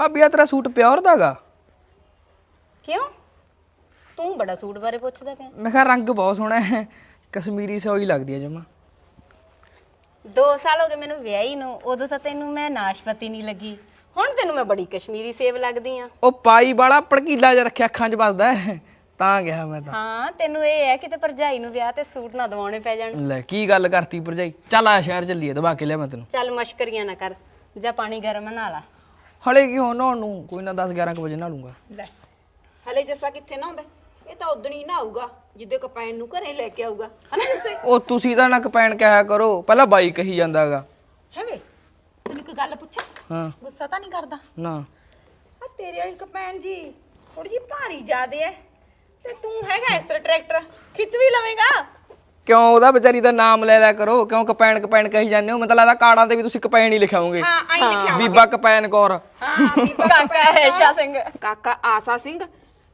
ਭਾਬੀ ਆ ਤੇਰਾ ਸੂਟ ਪਿਓਰ ਦਾਗਾ ਕਿਉਂ? ਤੂੰ ਬੜਾ ਸੂਟ ਬਾਰੇ ਪੁੱਛਦਾ ਪਿਆ। ਮੈਂ ਕਿਹਾ ਰੰਗ ਬਹੁਤ ਸੋਹਣਾ ਹੈ ਕਸ਼ਮੀਰੀ ਸੋਈ ਲੱਗਦੀ ਹੈ ਜਮਾ। 2 ਸਾਲ ਹੋ ਗਏ ਮੈਨੂੰ ਵਿਆਹੀ ਨੂੰ ਉਦੋਂ ਤਾਂ ਤੈਨੂੰ ਮੈਂ ਨਾਸ਼ਪਤੀ ਨਹੀਂ ਲੱਗੀ। ਹੁਣ ਤੈਨੂੰ ਮੈਂ ਬੜੀ ਕਸ਼ਮੀਰੀ ਸੇਬ ਲੱਗਦੀ ਆ। ਉਹ ਪਾਈ ਵਾਲਾ ਭੜਕੀਲਾ ਜਿਹਾ ਰੱਖਿਆ ਅੱਖਾਂ 'ਚ ਵੱਜਦਾ ਹੈ। ਤਾਂ ਗਿਆ ਮੈਂ ਤਾਂ। ਹਾਂ ਤੈਨੂੰ ਇਹ ਹੈ ਕਿਤੇ ਭਰਜਾਈ ਨੂੰ ਵਿਆਹ ਤੇ ਸੂਟ ਨਾ ਦਵਾਉਣੇ ਪੈ ਜਾਣ। ਲੈ ਕੀ ਗੱਲ ਕਰਤੀ ਭਰਜਾਈ? ਚੱਲ ਆ ਸ਼ਹਿਰ ਚੱਲੀਏ ਦਬਾ ਕੇ ਲਿਆ ਮੈਂ ਤੈਨੂੰ। ਚੱਲ ਮਸ਼ਕਰੀਆਂ ਨਾ ਕਰ ਜਾਂ ਪਾਣੀ ਗਰਮ ਨਾ ਲਾ। ਹਲੇ ਕੀ ਹੋਣਾ ਉਹਨੂੰ? ਕੋਈ ਨਾ 10 11 ਵਜੇ ਨਹਾ ਲੂੰਗਾ। ਲੈ ਹਲੇ ਜੱਸਾ ਕਿੱਥੇ ਨਾ ਹੁੰਦਾ ਇਹ ਤਾਂ ਉਦਣ ਨਾ ਆਊਗਾ ਜਿੱਦੇ ਕਪੈਣ ਨੂੰ ਘਰੇ ਲੈ ਕੇ ਆਊਗਾ। ਹਨਾ ਜੱਸੇ? ਉਹ ਤੁਸੀਂ ਤਾਂ ਨੱਕ ਪੈਣ ਕਿਹਾ ਕਰੋ ਪਹਿਲਾਂ ਬਾਈ ਕਹੀ ਜਾਂਦਾਗਾ ਹੈ ਵੇ ਤੈਨੂੰ ਇੱਕ ਗੱਲ ਪੁੱਛਾਂ? ਹਾਂ। ਗੁੱਸਾ ਤਾਂ ਨਹੀਂ ਕਰਦਾ? ਨਾ। ਆ ਤੇਰੇ ਵਾਲੀ ਕਪੈਣ ਜੀ ਥੋੜੀ ਜੀ ਭਾਰੀ ਜ਼ਿਆਦੇ ਐ। ਤੇ ਤੂੰ ਹੈਗਾ ਇਸ ਤਰ੍ਹਾਂ ਟਰੈਕਟਰ ਖਿੱਚ ਵੀ ਲਵੇਂਗਾ। ਕਿਉਂ ਉਹਦਾ ਵਿਚਾਰੀ ਦਾ ਨਾਮ ਲੈ ਲਿਆ ਕਰੋ? ਕਿਉਂ ਕਪੈਣ ਕਪੈਣ ਕਹੀ ਜਾਂਦੇ ਹੋ? ਮੈਨੂੰ ਤਾਂ ਲੱਗਦਾ ਕਾਰਡਾਂ ਤੇ ਵੀ ਤੁਸੀਂ ਕਪੈਣ ਹੀ ਲਿਖਾਓਗੇ। ਹਾਂ ਆਈ ਲਿਖਿਆ ਬੀਬਾ ਕਪੈਨ ਕੌਰ। ਹਾਂ ਬੀਬਾ ਕਾਕਾ ਹੈ ਸ਼ਾ ਸਿੰਘ। ਕਾਕਾ ਆਸਾ ਸਿੰਘ। ਦਾ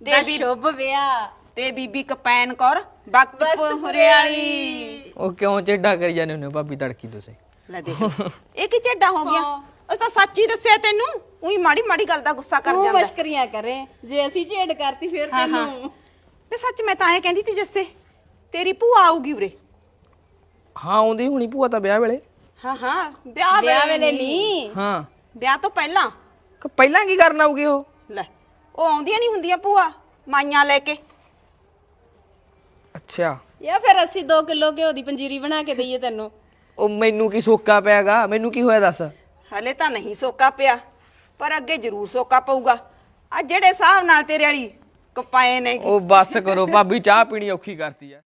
ਦੇ ਬੀ ਸ਼ੁਭ ਵਿਆਹ। ਤੇ ਬੀਬੀ ਕਪੈਨ ਕੌਰ ਬਖਤਪੁਰੇ ਵਾਲੀ ਉਹ ਕਿਉਂ ਚੇਡਾ ਕਰੀ ਜਾਂਦੇ ਹੁੰਦੇ ਹੋ ਭਾਬੀ ਤੜਕੀ ਤੁਸੀਂ? ਲੈ ਦੇਖ। ਇਹ ਕੀ ਝੇਡਾ ਹੋ ਗਿਆ? ਉਸ ਤਾਂ ਸੱਚ ਹੀ ਦੱਸਿਆ ਤੈਨੂੰ। ਉਹੀ ਮਾੜੀ ਮਾੜੀ ਗੱਲ ਦਾ ਗੁੱਸਾ ਕਰ ਤੂੰ ਜਾਂਦਾ। ਮਸ਼ਕਰੀਆਂ ਕਰੇ। ਜੇ ਅਸੀਂ ਝੇੜ ਕਰਤੀ ਫਿਰ ਹਾਂ, ਹਾਂ। ਤੈਨੂੰ। ਤੇ ਸੱਚ ਮੈਂ ਤਾਂ ਐ ਕਹਿੰਦੀ ਤੀ ਜੱਸੇ ਤੇਰੀ ਭੂਆ ਆਊਗੀ ਉਰੇ। ਹਾਂ ਆਉਂਦੀ ਹੁਣੀ ਭੂਆ ਤਾਂ ਵਿਆਹ ਵੇਲੇ। ਹਾਂ ਹਾਂ ਵਿਆਹ ਵਿਆਹ ਵੇਲੇ ਨਹੀਂ। ਹਾਂ। ਵਿਆਹ ਤੋਂ ਪਹਿਲਾਂ। ਕਿ ਪਹਿਲਾਂ ਕੀ ਕਰਨ ਆਉਗੀ ਉਹ? ਲੈ ਉਹ ਆਉਂਦੀਆਂ ਨਹੀਂ ਹੁੰਦੀਆਂ ਭੂਆ ਮਾਈਆਂ ਲੈ ਕੇ। ਅੱਛਾ। ਜਾਂ ਫਿਰ ਅਸੀਂ 2 ਕਿਲੋ ਘਿਓ ਦੀ ਪੰਜੀਰੀ ਬਣਾ ਕੇ ਦਈਏ ਤੈਨੂੰ। ਉਹ ਮੈਨੂੰ ਕੀ ਸੋਕਾ ਪਿਆਗਾ? ਮੈਨੂੰ ਕੀ ਹੋਇਆ ਦੱਸ? ਹਲੇ ਤਾਂ ਨਹੀਂ ਸੋਕਾ ਪਿਆ ਪਰ ਅੱਗੇ ਜ਼ਰੂਰ ਸੋਕਾ ਪਊਗਾ। ਆ ਜਿਹੜੇ ਹਿਸਾਬ ਨਾਲ ਤੇਰੇ ਵਾਲੀ ਕਪਾਏ ਨੇ। ਉਹ ਬੱਸ ਕਰੋ ਭਾਬੀ ਚਾਹ ਪੀਣੀ ਔਖੀ ਕਰਤੀ ਆ।